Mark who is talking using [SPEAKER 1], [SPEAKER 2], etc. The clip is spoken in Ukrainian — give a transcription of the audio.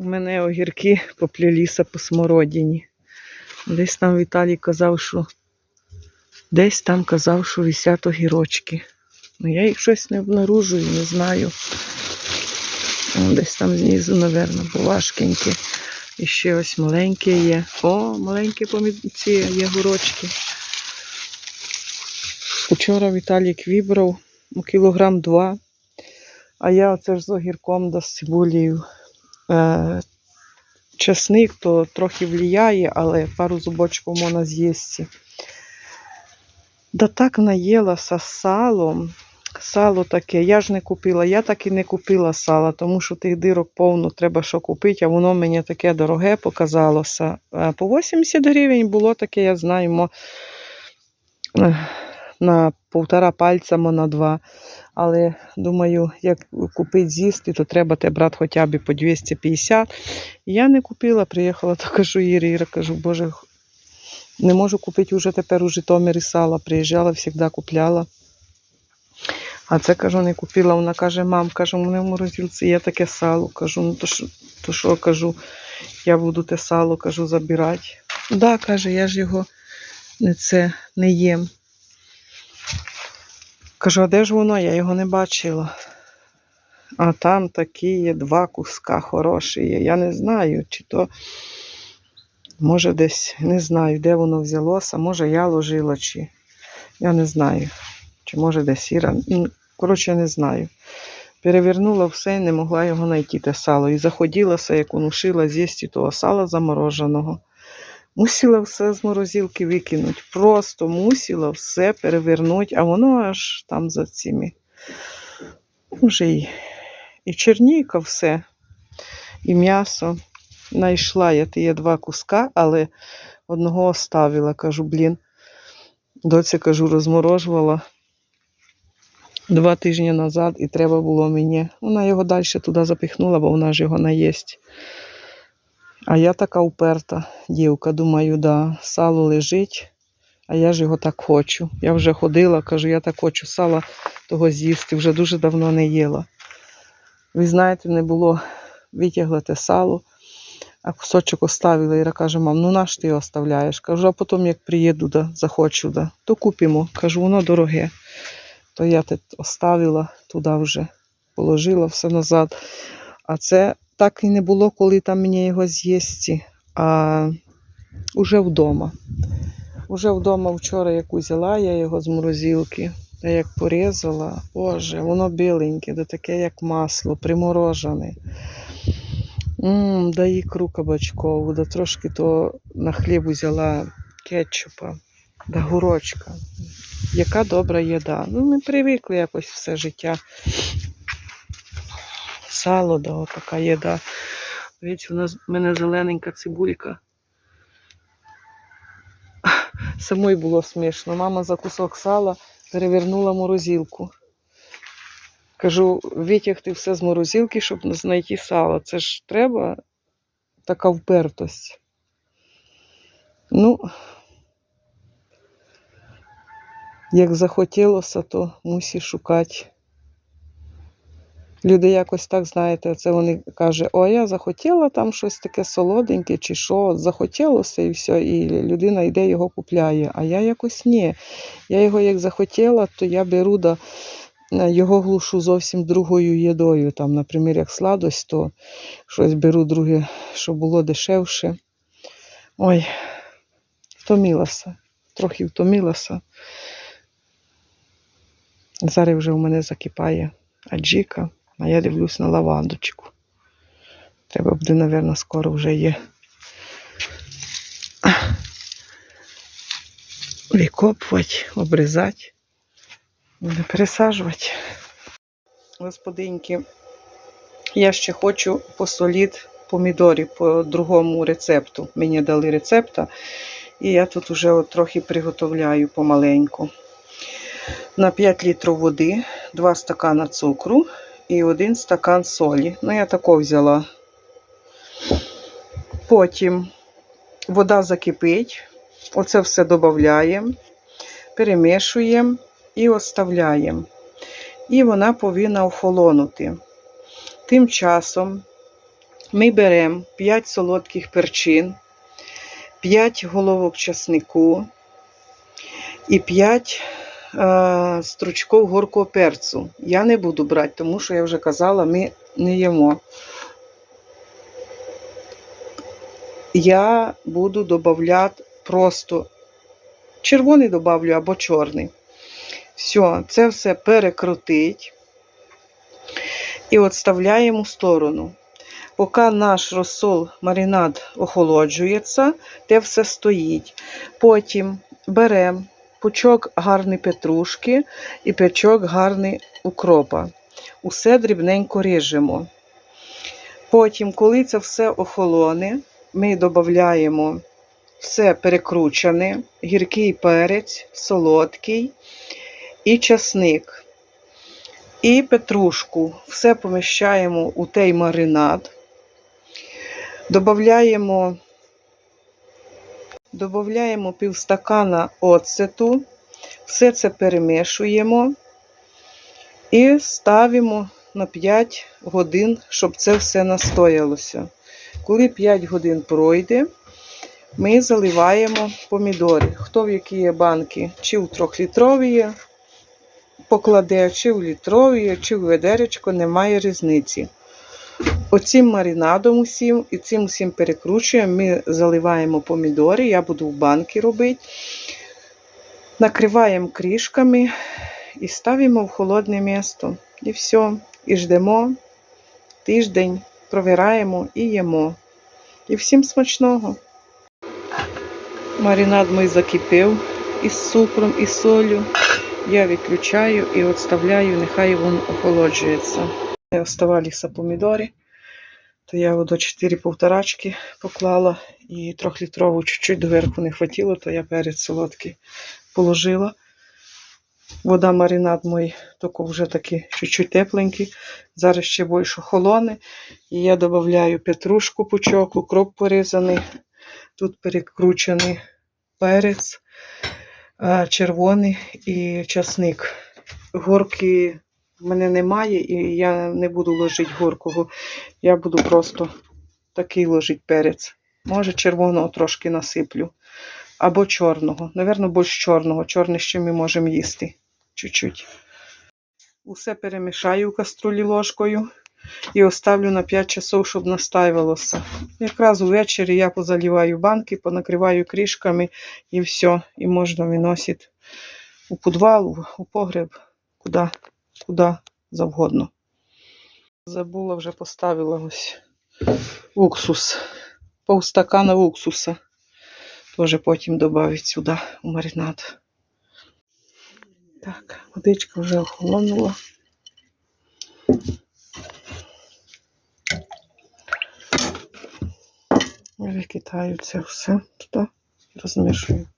[SPEAKER 1] У мене огірки попліліся по смородині. Десь там Віталій казав, що десь там казав, що висять огірочки. Ну я їх щось не обнаружую, не знаю. Десь там знизу, напевно, бо важкенькі. І ще ось маленькі є. О, маленькі помідці є горочки. Учора Віталік вибрав ну, кілограм два. А я оце ж з огірком да з цибулею. Е, чесник то трохи влияє, але пару зубочків можна з'їсти. Да так наїлася салом. Сало таке, я ж не купила, я так і не купила сала, тому що тих дирок повно треба що купити, а воно мені таке дороге показалося. Е, По 80 гривень було таке, я знаю, е, на півтора пальця, на два. Але думаю, як купити з'їсти, то треба те брати хоча б по 250. Я не купила, приїхала, то кажу Ірі, Іра, кажу, боже, не можу купити вже тепер у Житомирі сала. Приїжджала, завжди купляла. А це кажу, не купила. Вона каже, мам, каже, у мене в морозилці є таке сало. Кажу, ну то що, то кажу, я буду те сало кажу, забирати. Да, каже, я ж його не це не їм. Кажу, а де ж воно? Я його не бачила. А там такі є два куска хороші. Я не знаю, чи то може десь не знаю, де воно взялося. Може я ложила, чи я не знаю. Чи може десь Іра. Ну, Коротше, не знаю. Перевернула все і не могла його знайти, те сало. І заходилася, як унушила з'їсти того сала замороженого. Мусила все з морозилки викинути. Просто мусила все перевернути, а воно аж там за цими. Вже і, і черніка, все, і м'ясо. Найшла я ті два куска, але одного оставила. Кажу, блін. Доця, кажу, розморожувала два тижні назад, і треба було мені. Вона його далі туди запихнула, бо вона ж його наїсть. А я така уперта дівка, думаю, да, сало лежить, а я ж його так хочу. Я вже ходила, кажу, я так хочу сала того з'їсти, вже дуже давно не їла. Ви знаєте, не було витягла те сало, а кусочок оставила. Іра каже, мам, ну наш ти його оставляєш? Кажу, а потім, як приїду, да, захочу, да, то купимо. Кажу, воно дороге. То я оставила туди вже, положила все назад. А це так і не було, коли там мені його з'їсти, а уже вдома. Уже вдома вчора як узяла я його з морозилки, та як порізала, боже, воно біленьке, да таке як масло, приморожене. Мм, да ікру кабачкову, да трошки то на хліб взяла кетчупа, да гурочка. Яка добра їда. Ну, ми привикли якось все життя. Сало, да, така їда. Дивіться, у нас в мене зелененька цибулька. Самой було смішно. Мама за кусок сала перевернула морозилку. Кажу, витягти все з морозилки, щоб знайти сало. Це ж треба така впертость. Ну, як захотілося, то мусиш шукати. Люди якось так, знаєте, це вони кажуть, о, я захотіла там щось таке солоденьке, чи що, захотілося і все, і людина йде його купляє. А я якось ні. Я його як захотіла, то я беру да, е, його глушу зовсім другою їдою. Там, наприклад, як сладость, то щось беру друге, щоб було дешевше. Ой, втомилася, трохи втомилася. Зараз вже у мене закипає аджіка. А я дивлюсь на лавандочку. Треба буде, мабуть, скоро вже є. Викопувати, обрізати, не пересаджувати. Господинки, я ще хочу посолити помідорі по другому рецепту. Мені дали рецепта, і я тут вже от трохи приготовляю помаленьку. На 5 літрів води, 2 стакана цукру і один стакан солі. Ну, я тако взяла. Потім вода закипить, оце все додаємо, перемішуємо і оставляємо. І вона повинна охолонути. Тим часом ми беремо 5 солодких перчин, 5 головок часнику і 5 е, стручків горкого перцю. Я не буду брати, тому що я вже казала, ми не їмо. Я буду додавати просто червоний добавлю або чорний. Все, це все перекрутить і відставляємо в сторону. Поки наш розсол маринад охолоджується, те все стоїть. Потім беремо пучок гарний петрушки і пучок гарний укропа. Усе дрібненько ріжемо. Потім, коли це все охолоне, ми додаємо все перекручене, гіркий перець, солодкий і часник. І петрушку. Все поміщаємо у той маринад. Додаємо Додаємо півстакана оцету, все це перемішуємо і ставимо на 5 годин, щоб це все настоялося. Коли 5 годин пройде, ми заливаємо помідори. Хто в які є банки, чи в трьохлітрові покладе, чи в літрові, чи в ведеречко, немає різниці. Оцим маринадом усім і цим усім перекручуємо, ми заливаємо помідори, я буду в банки робити. Накриваємо кришками і ставимо в холодне місто. І все. І ждемо тиждень, провираємо і їмо. І всім смачного. Маринад мій закипів із цукром і солью. Я виключаю і відставляю, нехай він охолоджується. Оставалися помідори, то я до 4 повторачки поклала і трьохлітрову чуть-чуть доверху не хватило, то я перець солодкий положила. Вода маринад мій тільки вже такий чуть-чуть тепленький. Зараз ще більше холоне. І я додаю петрушку пучок, укроп порізаний. Тут перекручений перець, червоний і часник. Горки в мене немає, і я не буду ложити горкого. Я буду просто такий ложити перець. Може, червоного трошки насиплю. Або чорного. Навірно, більш чорного. Чорний ще ми можемо їсти. Чуть-чуть. Усе перемішаю в каструлі ложкою і оставлю на 5 часов, щоб настаювалося. Якраз увечері я позаліваю банки, понакриваю кришками і все. І можна виносити у підвал, у погреб, куди, куди завгодно. Забула, вже поставила ось уксус. Повстакана уксуса. Теж потім додати сюди у маринад. Так, водичка вже охолонула. Викидаю це все туди розмішую.